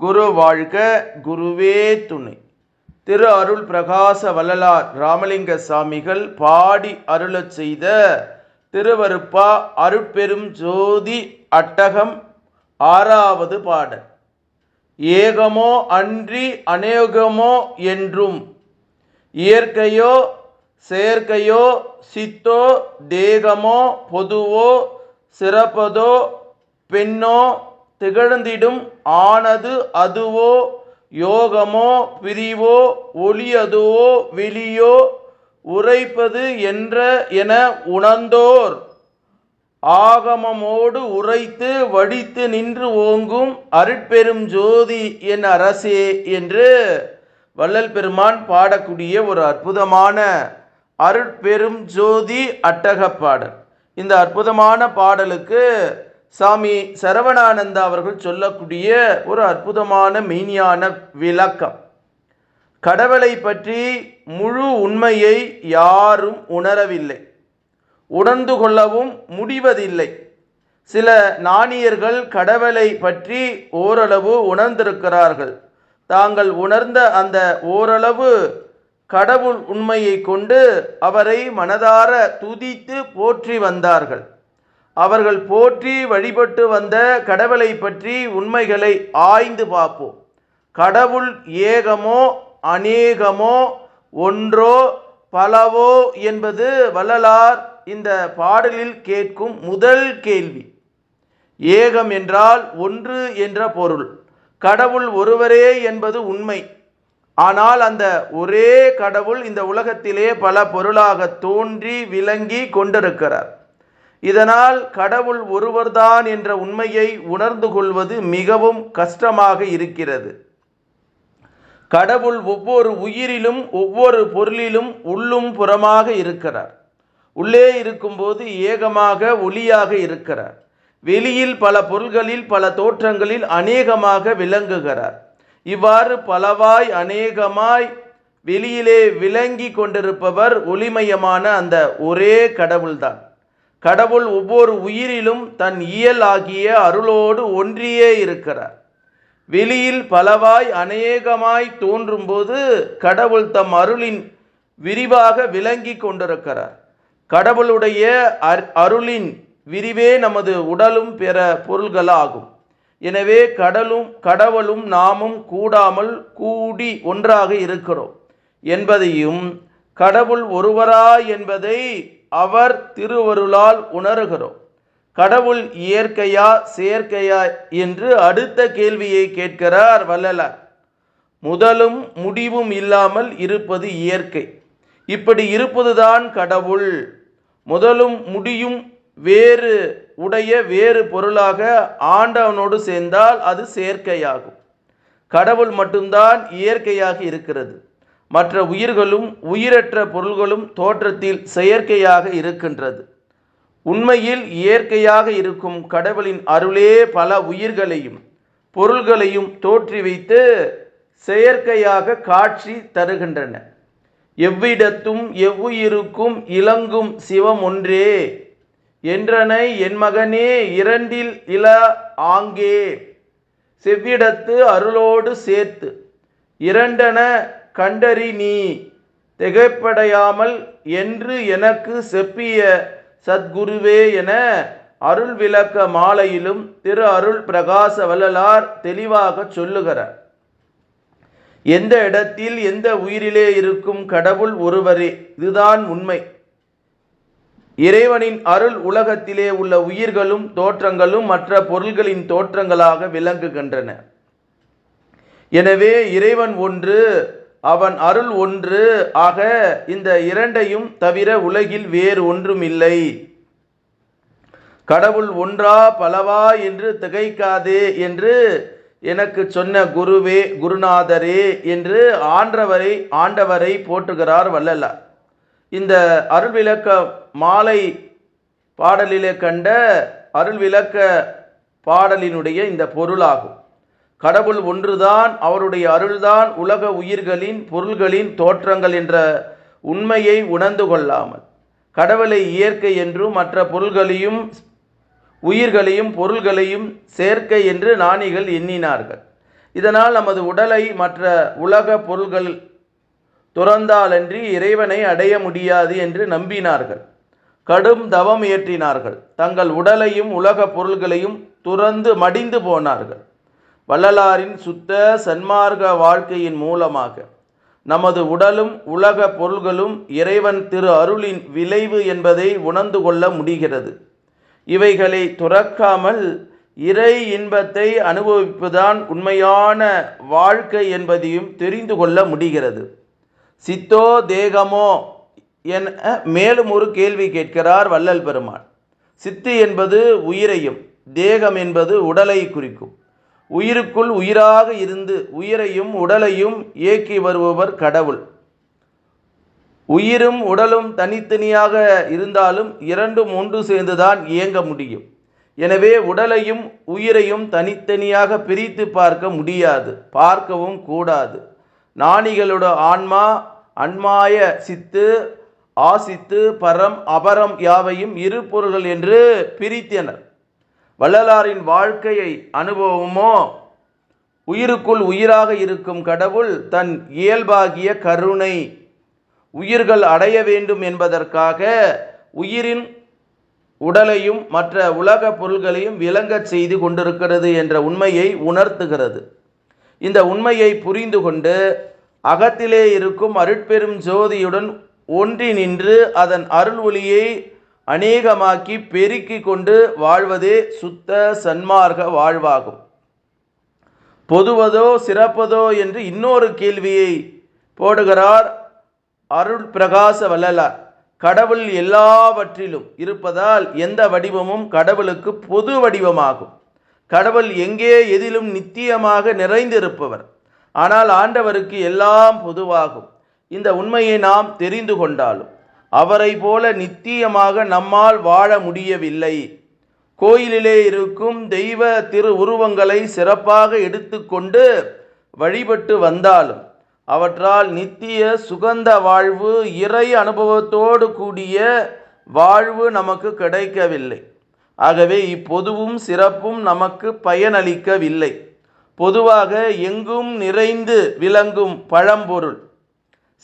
குரு வாழ்க குருவே துணை. திரு அருள் பிரகாச வள்ளலார் ராமலிங்க சாமிகள் பாடி அருளச் செய்த திருவருப்பா அருட்பெரும் ஜோதி அட்டகம் ஆறாவது பாடல். ஏகமோ அன்றி அநேகமோ என்றும் இயற்கையோ செயற்கையோ சித்தோ தேகமோ பொதுவோ சிறப்பதோ பெண்ணோ திகழ்ந்திடும் ஆனது அதுவோ? யோகமோ பிரிவோ? ஒளியதுவோ? வெளியோ உரைப்பது என்ற என உணர்ந்தோர். ஆகமமோடு உரைத்து வடித்து நின்று ஓங்கும் அருட்பெரும் ஜோதி என் அரசே என்று வள்ளல் பெருமான் பாடக்கூடிய ஒரு அற்புதமான அருட்பெரும் ஜோதி அட்டகப்பாடல் இந்த அற்புதமான பாடலுக்கு சாமி சரவணானந்தா அவர்கள் சொல்லக்கூடிய ஒரு அற்புதமான மெய்ஞான விளக்கம். கடவுளை பற்றி முழு உண்மையை யாரும் உணரவில்லை. உணர்ந்து கொள்ளவும் முடிவதில்லை. சில நாணியர்கள் கடவுளை பற்றி ஓரளவு உணர்ந்திருக்கிறார்கள். தாங்கள் உணர்ந்த அந்த ஓரளவு கடவுள் உண்மையை கொண்டு அவரை மனதார துதித்து போற்றி வந்தார்கள். அவர்கள் போற்றி வழிபட்டு வந்த கடவுளை பற்றி உண்மைகளை ஆய்ந்து பார்ப்போம். கடவுள் ஏகமோ அநேகமோ ஒன்றோ பலவோ என்பது வள்ளலார் இந்த பாடலில் கேட்கும் முதல் கேள்வி. ஏகம் என்றால் ஒன்று என்ற பொருள். கடவுள் ஒருவரே என்பது உண்மை. ஆனால் அந்த ஒரே கடவுள் இந்த உலகத்திலே பல பொருளாக தோன்றி விளங்கி கொண்டிருக்கிறார். இதனால் கடவுள் ஒருவர்தான் என்ற உண்மையை உணர்ந்து கொள்வது மிகவும் கஷ்டமாக இருக்கிறது. கடவுள் ஒவ்வொரு உயிரிலும் ஒவ்வொரு பொருளிலும் உள்ளும் புறமாக இருக்கிறார். உள்ளே இருக்கும்போது ஏகமாக ஒளியாக இருக்கிறார். வெளியில் பல பொருள்களில் பல தோற்றங்களில் அநேகமாக விளங்குகிறார். இவ்வாறு பலவாய் அநேகமாய் வெளியிலே விளங்கி கொண்டிருப்பவர் ஒளிமயமான அந்த ஒரே கடவுள்தான். கடவுள் ஒவ்வொரு உயிரிலும் தன் இயல் ஆகிய அருளோடு ஒன்றியே இருக்கிறார். வெளியில் பலவாய் அநேகமாய் தோன்றும்போது கடவுள் தம் அருளின் விரிவாக விளங்கி கொண்டிருக்கிறார். கடவுளுடைய அருளின் விரிவே நமது உடலும் பிற பொருள்களாகும். எனவே கடலும் கடவுளும் நாமும் கூடாமல் கூடி ஒன்றாக இருக்கிறோம். என்பதையும் கடவுள் ஒருவரா என்பதை அவர் திருவருளால் உணர்கிறோம். கடவுள் இயற்கையா செயற்கையா என்று அடுத்த கேள்வியை கேட்கிறார் வள்ளலார். முதலும் முடிவும் இல்லாமல் இருப்பது இயற்கை. இப்படி இருப்பதுதான் கடவுள். முதலும் முடியும் வேறு உடைய வேறு பொருளாக ஆண்டவனோடு சேர்ந்தால் அது செயற்கையாகும். கடவுள் மட்டும்தான் இயற்கையாக இருக்கிறது. மற்ற உயிர்களும் உயிரற்ற பொருள்களும் தோற்றத்தில் செயற்கையாக இருக்கின்றது. உண்மையில் இயற்கையாக இருக்கும் கடவுளின் அருளே பல உயிர்களையும் பொருள்களையும் தோற்றி வைத்து செயற்கையாக காட்சி தருகின்றன. எவ்விடத்தும் எவ்வுயிருக்கும் இலங்கும் சிவம் ஒன்றே என்றனை என் மகனே இரண்டில் இல ஆங்கே. செவ்விடத்து அருளோடு சேர்த்து இரண்டன கண்டறி நீ. திகைப்படையாமல் என்று எனக்கு செப்பிய சத்குருவே என அருள் விளக்க மாலையிலும் திரு அருள் பிரகாச வள்ளலார் தெளிவாக சொல்லுகிறார் எந்த இடத்தில் எந்த உயிரிலே இருக்கும் கடவுள் ஒருவரே இதுதான் உண்மை. இறைவனின் அருள் உலகத்திலே உள்ள உயிர்களும் தோற்றங்களும் மற்ற பொருள்களின் தோற்றங்களாக விளங்குகின்றன. எனவே இறைவன் ஒன்று அவன் அருள் ஒன்று. ஆக இந்த இரண்டையும் தவிர உலகில் வேறு ஒன்றும் இல்லை கடவுள் ஒன்றா பலவா என்று திகைக்காதே என்று எனக்கு சொன்ன குருவே குருநாதரே என்று ஆண்டவரை ஆண்டவரை போற்றுகிறார் வள்ளலார் இந்த அருள் விளக்க மாலை பாடலிலே கண்ட அருள் விளக்க பாடலினுடைய இந்த பொருளாகும். கடவுள் ஒன்றுதான் அவருடைய அருள்தான் உலக உயிர்களின் பொருள்களின் தோற்றங்கள் என்ற உண்மையை உணர்ந்து கொள்ளாமல் கடவுளை இயற்கை என்றும் மற்ற பொருள்களையும் உயிர்களையும் பொருள்களையும் சேர்க்கை என்று நாணிகள் எண்ணினார்கள். இதனால் நமது உடலை மற்ற உலக பொருள்கள் துறந்தாலன்றி இறைவனை அடைய முடியாது என்று நம்பினார்கள். கடும் தவம் இயற்றினார்கள் தங்கள் உடலையும் உலக பொருள்களையும் துறந்து மடிந்து போனார்கள். வள்ளலாரின் சுத்த சன்மார்க்க வாழ்க்கையின் மூலமாக நமது உடலும் உலக பொருள்களும் இறைவன் திரு அருளின் விளைவு என்பதை உணர்ந்து கொள்ள முடிகிறது. இவைகளை துறக்காமல் இறை இன்பத்தை அனுபவிப்புதான் உண்மையான வாழ்க்கை என்பதையும் தெரிந்து கொள்ள முடிகிறது. சித்தோ தேகமோ என மேலும் ஒரு கேள்வி கேட்கிறார் வள்ளல் பெருமான் சித்து என்பது உயிரையும் தேகம் என்பது உடலை குறிக்கும். உயிருக்குள் உயிராக இருந்து உயிரையும் உடலையும் இயக்கி வருபவர் கடவுள். உயிரும் உடலும் தனித்தனியாக இருந்தாலும் இரண்டும் ஒன்று சேர்ந்துதான் இயங்க முடியும். எனவே உடலையும் உயிரையும் தனித்தனியாக பிரித்து பார்க்க முடியாது பார்க்கவும் கூடாது. நாணிகளோட ஆன்மா அன்மாய சித்து ஆசித்து பரம் அபரம் யாவையும் இரு பொருள்கள் என்று பிரித்தனர். வள்ளலாரின் வாழ்க்கையை அனுபவமோ? உயிருக்குள் உயிராக இருக்கும் கடவுள் தன் இயல்பாகிய கருணை உயிர்கள் அடைய வேண்டும் என்பதற்காக உயிரின் உடலையும் மற்ற உலக பொருள்களையும் விளங்கச் செய்து கொண்டிருக்கிறது என்ற உண்மையை உணர்த்துகிறது. இந்த உண்மையை புரிந்து கொண்டு அகத்திலே இருக்கும் அருட்பெரும் ஜோதியுடன் ஒன்றி நின்று அதன் அருள் ஒளியை அநேகமாக்கி பெருக்கி கொண்டு வாழ்வதே சுத்த சன்மார்க்க வாழ்வாகும். பொதுவதோ சிறப்பதோ என்று இன்னொரு கேள்வியை போடுகிறார் அருள் பிரகாச வல்லலார் கடவுள் எல்லாவற்றிலும் இருப்பதால் எந்த வடிவமும் கடவுளுக்கு பொது வடிவமாகும். கடவுள் எங்கே எதிலும் நித்தியமாக நிறைந்திருப்பவர். ஆனால் ஆண்டவருக்கு எல்லாம் பொதுவாகும். இந்த உண்மையை நாம் தெரிந்து கொண்டாலும். அவரை போல நித்தியமாக நம்மால் வாழ முடியவில்லை. கோயிலிலே இருக்கும் தெய்வ திரு உருவங்களை சிறப்பாக எடுத்துக்கொண்டு வழிபட்டு வந்தாலும் அவற்றால் நித்திய சுகந்த வாழ்வு இறை அனுபவத்தோடு கூடிய வாழ்வு நமக்கு கிடைக்கவில்லை. ஆகவே இப்பொதுவும் சிறப்பும் நமக்கு பயனளிக்கவில்லை. பொதுவாக எங்கும் நிறைந்து விளங்கும் பழம்பொருள்.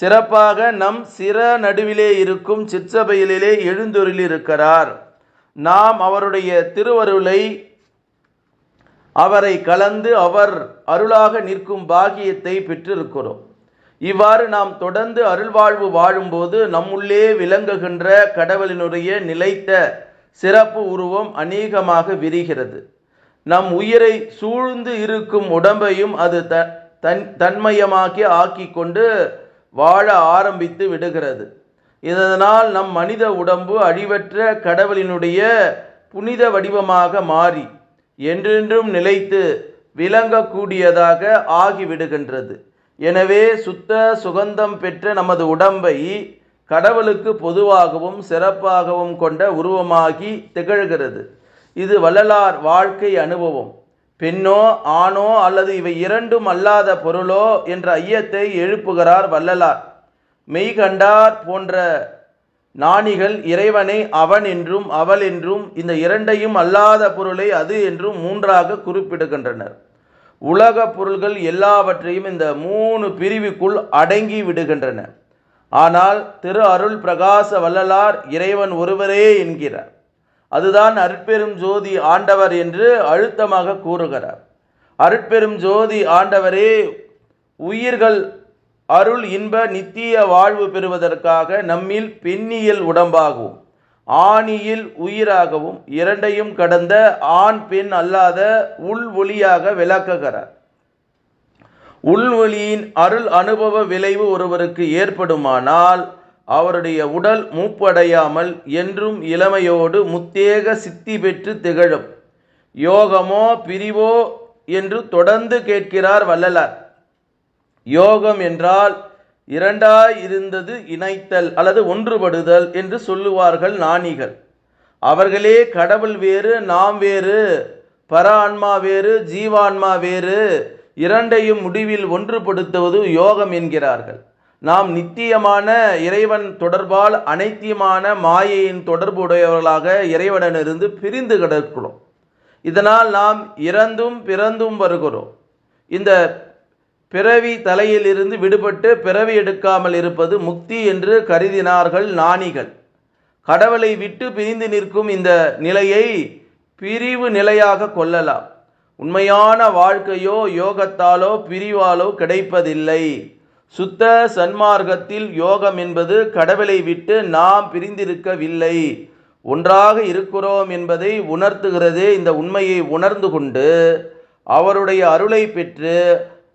சிறப்பாக நம் சிற நடுவிலே இருக்கும் சிற்சபையிலே எழுந்தொருளிருக்கிறார் நாம் அவருடைய திருவருளை அவரை கலந்து அவர் அருளாக நிற்கும் பாக்கியத்தை பெற்றிருக்கிறோம். இவ்வாறு நாம் தொடர்ந்து அருள்வாழ்வு வாழும்போது நம்முள்ளே விளங்குகின்ற கடவுளினுடைய நிலைத்த சிறப்பு உருவம் அநேகமாக விரிகிறது. நம் உயிரை சூழ்ந்து இருக்கும் உடம்பையும் அது த தன் தன்மயமாக்கி ஆக்கி கொண்டு வாழ ஆரம்பித்து விடுகிறது. இதனால் நம் மனித உடம்பு அழிவற்ற கடவுளினுடைய புனித வடிவமாக மாறி என்றென்றும் நிலைத்து விளங்கக்கூடியதாக ஆகிவிடுகின்றது. எனவே சுத்த சுகந்தம் பெற்ற நமது உடம்பை கடவுளுக்கு பொதுவாகவும் சிறப்பாகவும் கொண்ட உருவமாகி திகழ்கிறது. இது வள்ளலார் வாழ்க்கை அனுபவம். பெண்ணோ ஆணோ அல்லது இவை இரண்டும் அல்லாத பொருளோ என்ற ஐயத்தை எழுப்புகிறார் வள்ளலார். மெய்கண்டார் போன்ற நாணிகள் இறைவனை அவன் என்றும் அவள் என்றும் இந்த இரண்டையும் அல்லாத பொருளை அது என்றும் மூன்றாக குறிப்பிடுகின்றனர். உலக பொருள்கள் எல்லாவற்றையும் இந்த மூணு பிரிவுக்குள் அடங்கி விடுகின்றன. ஆனால் திரு அருள் பிரகாச வள்ளலார் இறைவன் ஒருவரே என்கிறார். அதுதான் அருட்பெரும் ஜோதி ஆண்டவர் என்று அழுத்தமாக கூறுகிறார். அருட்பெரும் ஜோதி ஆண்டவரே உயிர்கள் அருள் இன்ப நித்திய வாழ்வு பெறுவதற்காக நம்மில் பெண்ணியல் உடம்பாகவும் ஆணியில் உயிராகவும் இரண்டையும் கடந்த ஆண் பெண் அல்லாத உள் ஒளியாக விளக்குகிறார். உள் ஒளியின் அருள் அனுபவ விளைவு ஒருவருக்கு ஏற்படுமானால் அவருடைய உடல் மூப்படையாமல் என்றும் இளமையோடு முத்தேக சித்தி பெற்று திகழும். யோகமோ பிரிவோ என்று தொடர்ந்து கேட்கிறார் வள்ளலார். யோகம் என்றால் இரண்டாய் இருந்தது இணைத்தல் அல்லது ஒன்றுபடுதல் என்று சொல்லுவார்கள் நாணிகள். அவர்களே கடவுள் வேறு நாம் வேறு பர ஆன்மா வேறு ஜீவான்மா வேறு இரண்டையும் முடிவில் ஒன்றுபடுத்துவது யோகம் என்கிறார்கள். நாம் நித்தியமான இறைவன் தொடர்பால் அனைத்தியமான மாயையின் தொடர்புடையவர்களாக இறைவனிலிருந்து பிரிந்து கிடக்கிறோம். இதனால் நாம் இறந்தும் பிறந்தும் வருகிறோம். இந்த பிறவி தலையிலிருந்து விடுபட்டு பிறவி எடுக்காமல் இருப்பது முக்தி என்று கருதினார்கள் நாணிகள் கடவுளை விட்டு பிரிந்து நிற்கும் இந்த நிலையை பிரிவு நிலையாக கொள்ளலாம். உண்மையான வாழ்க்கையோ யோகத்தாலோ பிரிவாலோ கிடைப்பதில்லை. சுத்த சன்மார்க்கத்தில் யோகம் என்பது கடவுளை விட்டு நாம் பிரிந்திருக்கவில்லை. ஒன்றாக இருக்கிறோம் என்பதை உணர்த்துகிறதே இந்த உண்மையை உணர்ந்து கொண்டு அவருடைய அருளை பெற்று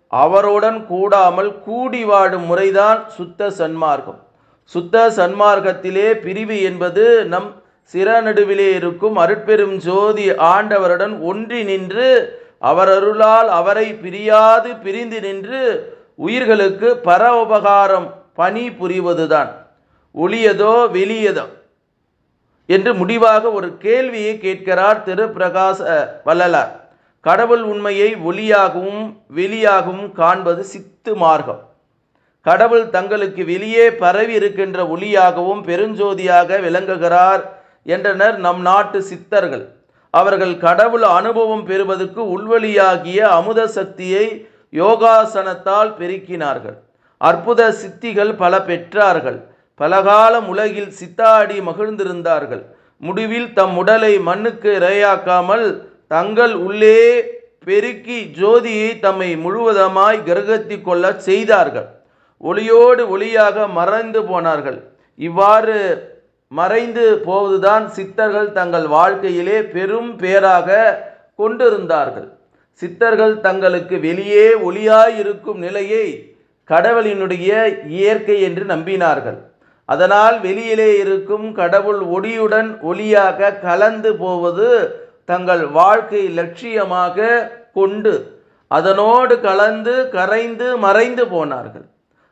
அவருடன் கூடாமல் கூடி வாழும் முறைதான் சுத்த சன்மார்க்கம். சுத்த சன்மார்க்கத்திலே பிரிவு என்பது நம் சிறநடுவிலே இருக்கும் அருட்பெரும் ஜோதி ஆண்டவருடன் ஒன்றி நின்று அவர் அருளால் அவரை பிரியாது பிரிந்து நின்று உயிர்களுக்கு பர உபகாரம் பணி புரிவதுதான். ஒளியதோ வெளியதோ? என்று முடிவாக ஒரு கேள்வியை கேட்கிறார் திரு பிரகாச வள்ளலார். கடவுள் உண்மையை ஒளியாகவும் வெளியாகவும் காண்பது சித்து மார்க்கம். கடவுள் தங்களுக்கு வெளியே பரவி இருக்கின்ற ஒளியாகவும் பெருஞ்சோதியாக விளங்குகிறார் என்றனர் நம் நாட்டு சித்தர்கள். அவர்கள் கடவுள் அனுபவம் பெறுவதற்கு உள்வழியாகிய அமுத சக்தியை யோகாசனத்தால் பெருக்கினார்கள். அற்புத சித்திகள் பல பெற்றார்கள். பலகாலம் உலகில் சித்தாடி மகிழ்ந்திருந்தார்கள். முடிவில் தம் உடலை மண்ணுக்கு இரையாக்காமல் தங்கள் உள்ளே பெருக்கி ஜோதியை தம்மை முழுவதமாய் கிரகத்தி கொள்ள செய்தார்கள். ஒளியோடு ஒளியாக மறைந்து போனார்கள். இவ்வாறு மறைந்து போவதுதான் சித்தர்கள் தங்கள் வாழ்க்கையிலே பெரும் பேராக கொண்டிருந்தார்கள். சித்தர்கள் தங்களுக்கு வெளியே ஒளியாயிருக்கும் நிலையை கடவுளினுடைய இயற்கை என்று நம்பினார்கள். அதனால் வெளியிலே இருக்கும் கடவுள் ஒளியுடன் ஒளியாக கலந்து போவது தங்கள் வாழ்க்கை லட்சியமாக கொண்டு அதனோடு கலந்து கரைந்து மறைந்து போனார்கள்.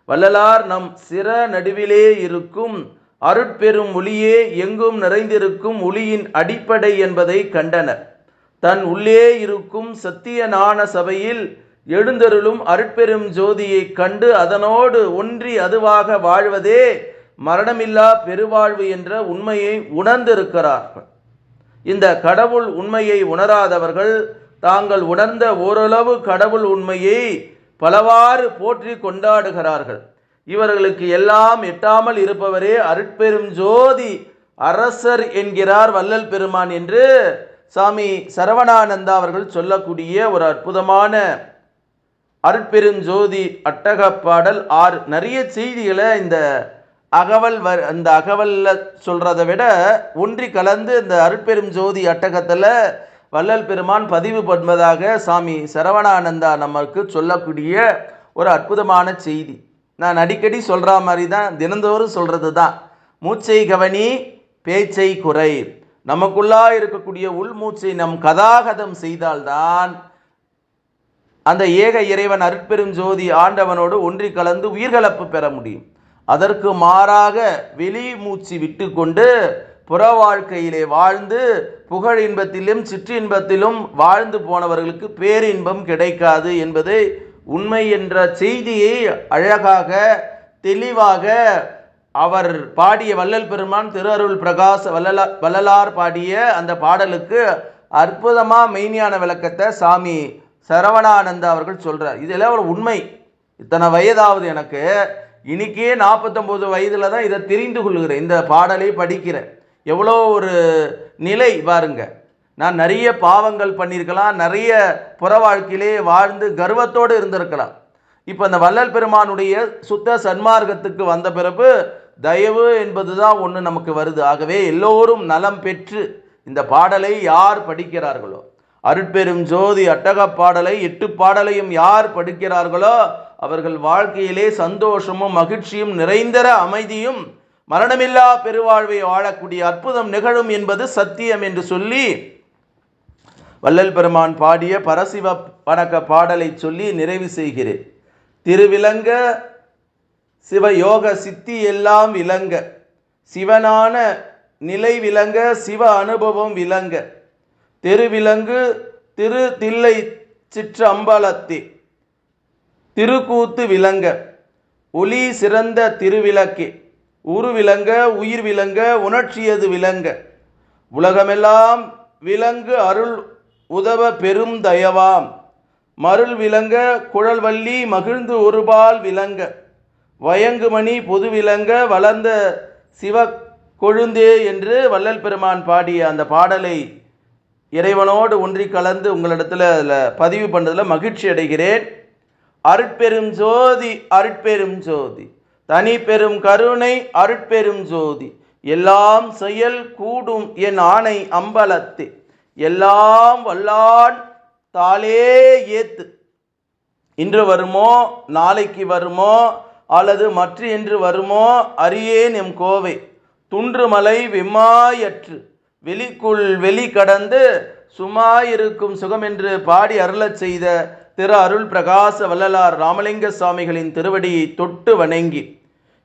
வள்ளலார் நம் சிற நடுவிலே இருக்கும் அருட்பெரும் ஒளியே எங்கும் நிறைந்திருக்கும் ஒளியின் அடிப்படை என்பதை கண்டனர். தன் உள்ளே இருக்கும் சத்திய ஞான சபையில் எழுந்தருளும் அருட்பெரும் ஜோதியை கண்டு அதனோடு ஒன்றி அதுவாக வாழ்வதே மரணமில்லா பெருவாழ்வு என்ற உண்மையை உணர்ந்திருக்கிறார்கள். இந்த கடவுள் உண்மையை உணராதவர்கள் தாங்கள் உணர்ந்த ஓரளவு கடவுள் உண்மையை பலவாறு போற்றி கொண்டாடுகிறார்கள். இவர்களுக்கு எல்லாம் எட்டாமல் இருப்பவரே அருட்பெரும் ஜோதி அரசர் என்கிறார் வள்ளல் பெருமான் என்று சாமி சரவணானந்தா அவர்கள் சொல்லக்கூடிய ஒரு அற்புதமான அற்பெருஞ்சோதி அட்டக பாடல் ஆறு நிறைய செய்திகளை இந்த அகவல் வ அந்த அகவலில் சொல்கிறத விட ஒன்றி கலந்து இந்த அருட்பெரும் ஜோதி அட்டகத்தில் வள்ளல் பெருமான் பதிவு பண்ணுவதாக சாமி சரவணானந்தா நமக்கு சொல்லக்கூடிய ஒரு அற்புதமான செய்தி. நான் அடிக்கடி சொல்கிற மாதிரி தான் தினந்தோறும் சொல்கிறது தான் மூச்சை கவனி பேச்சை குறை. நமக்குள்ளா இருக்கக்கூடிய உள்மூச்சை நம் கதாகதம் செய்தால்தான் அந்த ஏக இறைவன் அற்பெரும் ஜோதி ஆண்டவனோடு ஒன்றி கலந்து உயிர்கலப்பு பெற முடியும். அதற்கு மாறாக வெளி மூச்சு விட்டு கொண்டு புற வாழ்க்கையிலே வாழ்ந்து புகழ் இன்பத்திலும் சிற்றின்பத்திலும் வாழ்ந்து போனவர்களுக்கு பேரின்பம் கிடைக்காது என்பது உண்மை என்ற செய்தியை அழகாக தெளிவாக அவர் பாடிய வள்ளல் பெருமான் திரு அருள் பிரகாச வள்ளலா வள்ளலார் பாடிய அந்த பாடலுக்கு அற்புதமாக மெய்ஞான விளக்கத்தை சாமி சரவணானந்தா அவர்கள் சொல்கிறார் இதெல்லாம் ஒரு உண்மை. இத்தனை வயதாவது எனக்கு. இன்னைக்கே நாற்பத்தொம்போது வயதில் தான் இதை தெரிந்து கொள்கிறேன். இந்த பாடலை படிக்கிறேன் எவ்வளோ ஒரு நிலை பாருங்க. நான் நிறைய பாவங்கள் பண்ணியிருக்கலாம். நிறைய புற வாழ்க்கையிலே வாழ்ந்து கர்வத்தோடு இருந்திருக்கலாம். இப்போ அந்த வள்ளல் பெருமானுடைய சுத்த சன்மார்க்கத்துக்கு வந்த பிறகு தயவு என்பது தான் ஒன்று நமக்கு வருது. ஆகவே எல்லோரும் நலம் பெற்று இந்த பாடலை யார் படிக்கிறார்களோ அருட்பெரும் ஜோதி அட்டக பாடலை எட்டு பாடலையும் யார் படிக்கிறார்களோ அவர்கள் வாழ்க்கையிலே சந்தோஷமும் மகிழ்ச்சியும் நிறைந்தர அமைதியும் மரணமில்லா பெருவாழ்வை வாழக்கூடிய அற்புதம் நிகழும் என்பது சத்தியம் என்று சொல்லி வள்ளல் பெருமான் பாடிய பரசிவ வணக்க பாடலை சொல்லி நிறைவு செய்கிறேன். திருவிலங்க சிவயோக சித்தி எல்லாம் விளங்க. சிவனான நிலை விளங்க சிவ அனுபவம் விளங்க. தெருவிலங்கு திரு தில்லை சிற்றம்பலத்தி. திருக்கூத்து விளங்க. ஒளி சிறந்த திருவிளக்கே. உரு விளங்க உயிர் விளங்க உணர்ச்சியது விளங்க. உலகமெல்லாம் விலங்கு அருள் உதவ பெரும் தயவாம். மருள் விளங்க குழல்வள்ளி மகிழ்ந்து ஒருபால் விளங்க. வயங்குமணி புதுவிலங்க வளர்ந்த சிவ கொழுந்தே என்று வள்ளல் பெருமான் பாடிய அந்த பாடலை இறைவனோடு ஒன்றி கலந்து உங்களிடத்தில் அதில் பதிவு பண்ணுறதில் மகிழ்ச்சி அடைகிறேன். அருட்பெரும் ஜோதி அருட்பெரும் ஜோதி. தனி பெரும் கருணை அருட்பெரும் ஜோதி. எல்லாம் செயல் கூடும் என் ஆணை அம்பலத்து. எல்லாம் வல்லான் தாளே ஏத்து. இன்று வருமோ நாளைக்கு வருமோ அல்லது மற்ற என்று வருமோ அறியேன் எம் கோவை. துன்றுமலை விம்மாயற்று. வெளிக்குள் வெளி கடந்து சுமாயிருக்கும் சுகம் என்று பாடி அருளச் செய்த திரு அருள் பிரகாச வள்ளலார் ராமலிங்க சுவாமிகளின் திருவடியை தொட்டு வணங்கி.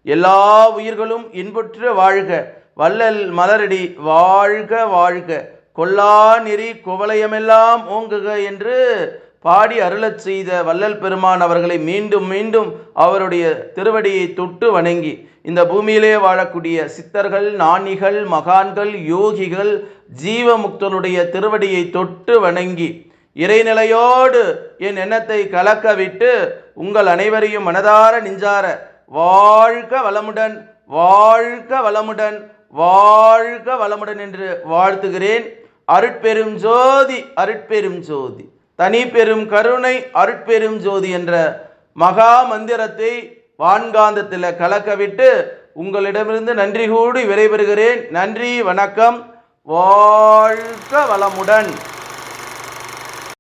எல்லா உயிர்களும் இன்புற்று வாழ்க. வள்ளல் மலரடி வாழ்க வாழ்க. கொல்லா நெறி குவலயமெல்லாம் ஓங்குக என்று பாடி அருளச் செய்த வள்ளல் பெருமான் அவர்களை மீண்டும் மீண்டும் அவருடைய திருவடியை தொட்டு வணங்கி இந்த பூமியிலே வாழக்கூடிய சித்தர்கள் நாணிகள் மகான்கள் யோகிகள் ஜீவமுக்தனுடைய திருவடியை தொட்டு வணங்கி இறைநிலையோடு என் எண்ணத்தை கலக்க விட்டு உங்கள் அனைவரையும் மனதார நெஞ்சார வாழ்க வளமுடன் வாழ்க வளமுடன் வாழ்க வளமுடன் என்று வாழ்த்துகிறேன். அருட்பெரும் ஜோதி அருட்பெரும் ஜோதி. தனி பெரும் கருணை அருட்பெரும் ஜோதி என்ற மகா மந்திரத்தை வான்காந்தத்தில் கலக்கவிட்டு உங்களிடமிருந்து நன்றி கூடி விடைபெறுகிறேன். நன்றி வணக்கம். வாழ்க வளமுடன்.